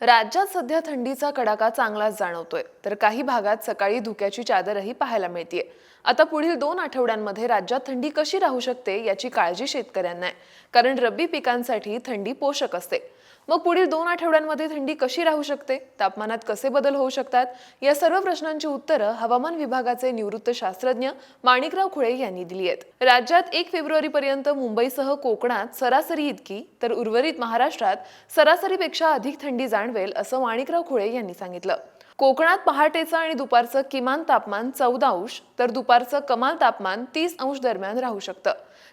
राज्यात सध्या थंडीचा कडाका चांगलाच जाणवतोय. तर काही भागात सकाळी धुक्याची चादरही पाहायला मिळतीये. आता पुढील दोन आठवड्यांमध्ये राज्यात थंडी कशी राहू शकते याची काळजी शेतकऱ्यांना आहे. कारण रब्बी पिकांसाठी थंडी पोषक असते. मग पुढील दोन आठवड्यांमध्ये थंडी कशी राहू शकते? तापमानात कसे बदल होऊ शकतात? या सर्व प्रश्नांची उत्तरं हवामान विभागाचे निवृत्त शास्त्रज्ञ माणिकराव खुळे यांनी दिली आहेत. राज्यात एक फेब्रुवारी पर्यंत मुंबईसह कोकणात सरासरी इतकी तर उर्वरित महाराष्ट्रात सरासरीपेक्षा अधिक थंडी जाणवेल असं माणिकराव खुळे यांनी सांगितलं. कोकणात पहाटेचं आणि दुपारचं किमान तापमान चौदा अंश तर दुपारचं कमाल तापमान तीस अंश दरम्यान राहू शकतं.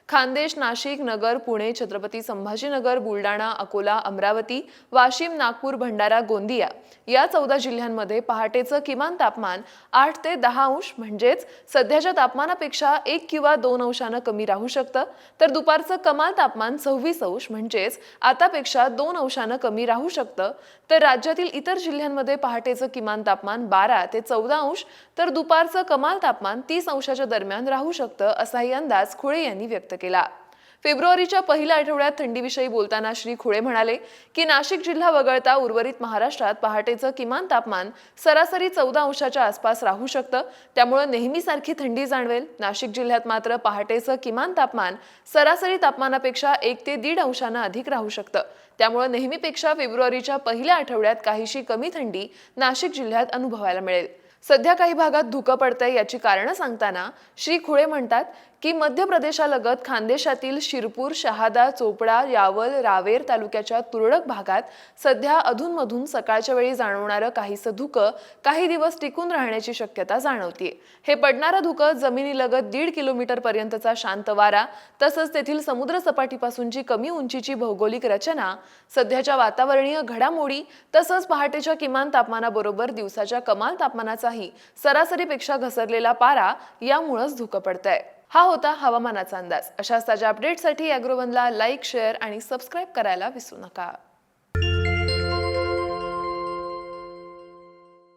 खानदेश नाशिक नगर पुणे छत्रपती संभाजीनगर बुलडाणा अकोला अमरावती वाशिम नागपूर भंडारा गोंदिया या चौदा जिल्ह्यांमध्ये पहाटेचं किमान तापमान आठ ते दहा अंश म्हणजेच सध्याच्या तापमानापेक्षा एक किंवा दोन अंशानं कमी राहू शकतं. तर दुपारचं कमाल तापमान सव्वीस अंश म्हणजेच आतापेक्षा दोन अंशानं कमी राहू शकतं. तर राज्यातील इतर जिल्ह्यांमध्ये पहाटेचं किमान तापमान बारा ते चौदा अंश तर दुपारचं कमाल तापमान तीस अंशाच्या दरम्यान राहू शकतं असाही अंदाज खुळे यांनी व्यक्त केला. फेब्रुवारीच्या पहिल्या आठवड्यात थंडीविषयी बोलताना श्री खुळे म्हणाले की नाशिक जिल्हा वगळता उर्वरित महाराष्ट्रात पहाटेचं किमान तापमान सरासरी चौदा अंशाच्या आसपास राहू शकतं. त्यामुळे नेहमीसारखी थंडी जाणवेल. नाशिक जिल्ह्यात मात्र पहाटेचं किमान तापमान सरासरी तापमानापेक्षा एक ते दीड अंशानं अधिक राहू शकतं. त्यामुळे नेहमीपेक्षा फेब्रुवारीच्या पहिल्या आठवड्यात काहीशी कमी थंडी नाशिक जिल्ह्यात अनुभवायला मिळेल. सध्या काही भागात धुकं पडतंय याची कारणं सांगताना श्री खुळे म्हणतात की मध्य प्रदेशालगत खानदेशातील शिरपूर शहादा चोपडा यावल रावेर तालुक्याच्या तुरळक भागात सध्या अधूनमधून सकाळच्या वेळी जाणवणारं काहीसं धुकं काही दिवस टिकून राहण्याची शक्यता जाणवते हे पडणारं धुकं जमिनीलगत दीड किलोमीटर पर्यंतचा शांत वारा तसंच तेथील समुद्र सपाटीपासूनची कमी उंचीची भौगोलिक रचना सध्याच्या वातावरणीय घडामोडी तसंच पहाटेच्या किमान तापमानाबरोबर दिवसाच्या कमाल तापमानाचा नाही. सरासरीपेक्षा घसरलेला पारा यामुळंच धुकं पडतंय. हा होता हवामानाचा अंदाज. अशाच ताज्या अपडेटसाठी अॅग्रोवनला लाईक शेअर आणि सबस्क्राईब करायला विसरू नका.